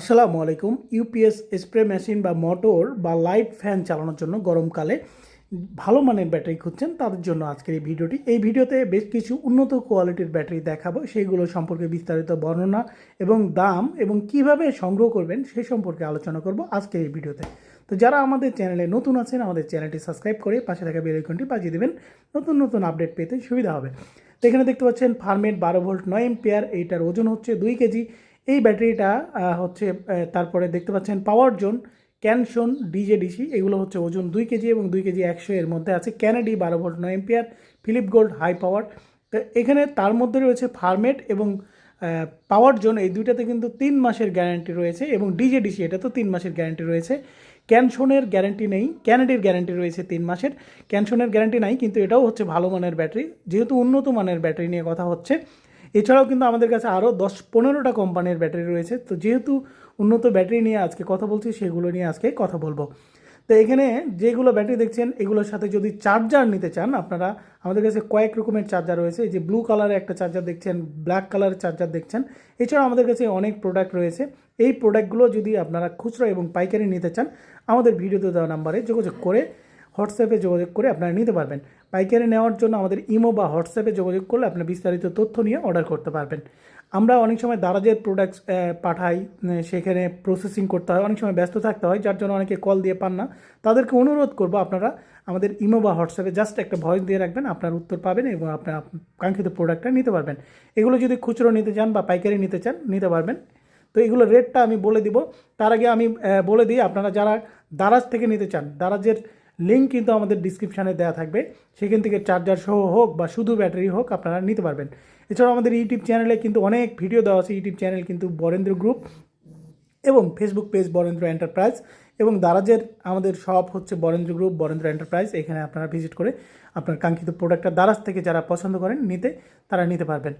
আসসালামু আলাইকুম। UPS spray machine বা মোটর বা লাইট ফ্যান চালানোর জন্য গরমকালে ভালো মানের ব্যাটারি খুঁজছেন। তাদের জন্য আজকের এই ভিডিওটি। এই ভিডিওতে বেশ কিছু উন্নত কোয়ালিটির ব্যাটারি দেখাবো। সেইগুলো সম্পর্কে বিস্তারিত বর্ণনা এবং দাম এবং কীভাবে সংগ্রহ করবেন সে সম্পর্কে আলোচনা করব আজকের এই ভিডিওতে। তো যারা আমাদের চ্যানেলে নতুন আছেন, আমাদের চ্যানেলটি সাবস্ক্রাইব করে পাশে থাকা বেল আইকনটি বাজিয়ে দেবেন। নতুন নতুন আপডেট পেতে সুবিধা হবে। তো এখানে দেখতে পাচ্ছেন, ফার্মেট বারো ভোল্ট নয় এম্পিয়ার, এইটার ওজন হচ্ছে দুই কেজি। এই ব্যাটারিটা হচ্ছে তারপরে দেখতে পাচ্ছেন পাওয়ার জোন ক্যানশন ডিজে ডিসি এগুলো হচ্ছে ওজন দুই কেজি এবং দুই কেজি একশো এর মধ্যে আছে। ক্যানেডি বারো ভোল্ট নয় ampere Philip gold high power তো এখানে তার মধ্যে রয়েছে ফার্মেট এবং পাওয়ার জোন এই দুইটাতে কিন্তু তিন মাসের গ্যারান্টি রয়েছে এবং ডিজে ডিসি এটা তো তিন মাসের গ্যারান্টি রয়েছে। ক্যানশনের গ্যারান্টি নেই ক্যানেডির গ্যারান্টি রয়েছে তিন মাসের। ক্যানশনের গ্যারান্টি নাই, কিন্তু এটাও হচ্ছে ভালো মানের ব্যাটারি। যেহেতু উন্নত মানের ব্যাটারি নিয়ে কথা হচ্ছে এছাড়াও কিন্তু আমাদের কাছে আরও দশ পনেরোটা কোম্পানির ব্যাটারি রয়েছে। তো যেহেতু উন্নত ব্যাটারি নিয়ে আজকে কথা বলছি, সেগুলো নিয়ে আজকে কথা বলব। তো এখানে যেগুলো ব্যাটারি দেখছেন, এগুলোর সাথে যদি চার্জার নিতে চান, আপনারা আমাদের কাছে কয়েক রকমের চার্জার রয়েছে। যে ব্লু কালারের একটা চার্জার দেখছেন ব্ল্যাক কালারের চার্জার দেখছেন, এছাড়াও আমাদের কাছে অনেক প্রোডাক্ট রয়েছে। এই প্রোডাক্টগুলো যদি আপনারা খুচরো এবং পাইকারি নিতে চান, আমাদের ভিডিওতে দেওয়া নাম্বারে যোগাযোগ করে হোয়াটসঅ্যাপে যোগাযোগ করে আপনারা নিতে পারবেন। পাইকারি নেওয়ার জন্য আমাদের ইমো বা হোয়াটসঅ্যাপে যোগাযোগ করলে আপনার বিস্তারিত তথ্য নিয়ে অর্ডার করতে পারবেন। আমরা অনেক সময় দারাজের প্রোডাক্টস পাঠাই সেখানে প্রসেসিং করতে হয়, অনেক সময় ব্যস্ত থাকতে হয়, যার জন্য অনেকে কল দিয়ে পান না। তাদেরকে অনুরোধ করব আপনারা আমাদের ইমো বা হোয়াটসঅ্যাপে জাস্ট একটা ভয়েস দিয়ে রাখবেন, আপনার উত্তর পাবেন এবং আপনার কাঙ্ক্ষিত প্রোডাক্টটা নিতে পারবেন। এগুলো যদি খুচরো নিতে চান বা পাইকারি নিতে চান, নিতে পারবেন। তো এগুলো রেটটা আমি বলে দিব। তার আগে আমি বলে দিই, আপনারা যারা দারাজ থেকে নিতে চান, দারাজের লিঙ্ক কিন্তু আমাদের ডিসক্রিপশানে দেওয়া থাকবে। সেখান থেকে চার্জার সহ হোক বা শুধু ব্যাটারি হোক আপনারা নিতে পারবেন। এছাড়াও আমাদের ইউটিউব চ্যানেলে কিন্তু অনেক ভিডিও দেওয়া আছে। ইউটিউব চ্যানেল কিন্তু বরেন্দ্র গ্রুপ এবং ফেসবুক পেজ বরেন্দ্র এন্টারপ্রাইজ এবং দারাজের আমাদের শপ হচ্ছে বরেন্দ্র গ্রুপ বরেন্দ্র এন্টারপ্রাইজ এখানে আপনারা ভিজিট করে আপনার কাঙ্ক্ষিত প্রোডাক্টটা দারাজ থেকে যারা পছন্দ করেন নিতে, তারা নিতে পারবেন।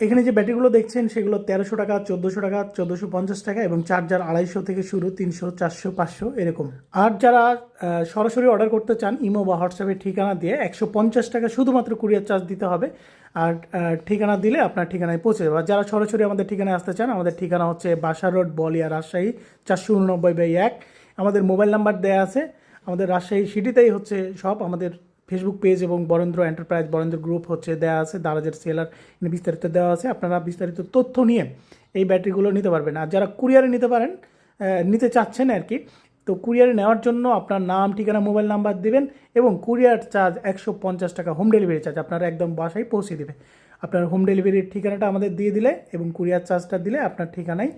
এখানে যে ব্যাটারিগুলো দেখছেন, সেগুলো তেরোশো টাকা, চোদ্দোশো টাকা, চোদ্দোশো পঞ্চাশ টাকা এবং চার্জার আড়াইশো থেকে শুরু তিনশো, চারশো, পাঁচশো এরকম। আর যারা সরাসরি অর্ডার করতে চান, ইমো বা হোয়াটসঅ্যাপের ঠিকানা দিয়ে একশো পঞ্চাশ টাকা শুধুমাত্র কুরিয়ার চার্জ দিতে হবে। আর ঠিকানা দিলে আপনার ঠিকানায় পৌঁছে যাবে। আর যারা সরাসরি আমাদের ঠিকানায় আসতে চান, আমাদের ঠিকানা হচ্ছে বাসা রোড, বলিয়া, রাজশাহী, চারশো উননব্বই বাই এক। আমাদের মোবাইল নাম্বার দেয়া আছে। আমাদের রাজশাহী সিটিতেই হচ্ছে সব। আমাদের ফেসবুক পেজ এবং বরেন্দ্র এন্টারপ্রাইজ বরেন্দ্র গ্রুপ হচ্ছে দেওয়া আছে, দারাজের সেলার বিস্তারিত দেওয়া আছে। আপনারা বিস্তারিত তথ্য নিয়ে এই ব্যাটারিগুলো নিতে পারবেন। আর যারা কুরিয়ারে নিতে পারেন নিতে চাচ্ছেন আর কি তো কুরিয়ারে নেওয়ার জন্য আপনার নাম, ঠিকানা মোবাইল নাম্বার দেবেন এবং কুরিয়ার চার্জ একশো পঞ্চাশ টাকা হোম ডেলিভারি চার্জ আপনারা একদম বাসায় পৌঁছে দেবে। আপনার হোম ডেলিভারির ঠিকানাটা আমাদের দিয়ে দিলে এবং কুরিয়ার চার্জটা দিলে আপনার ঠিকানায়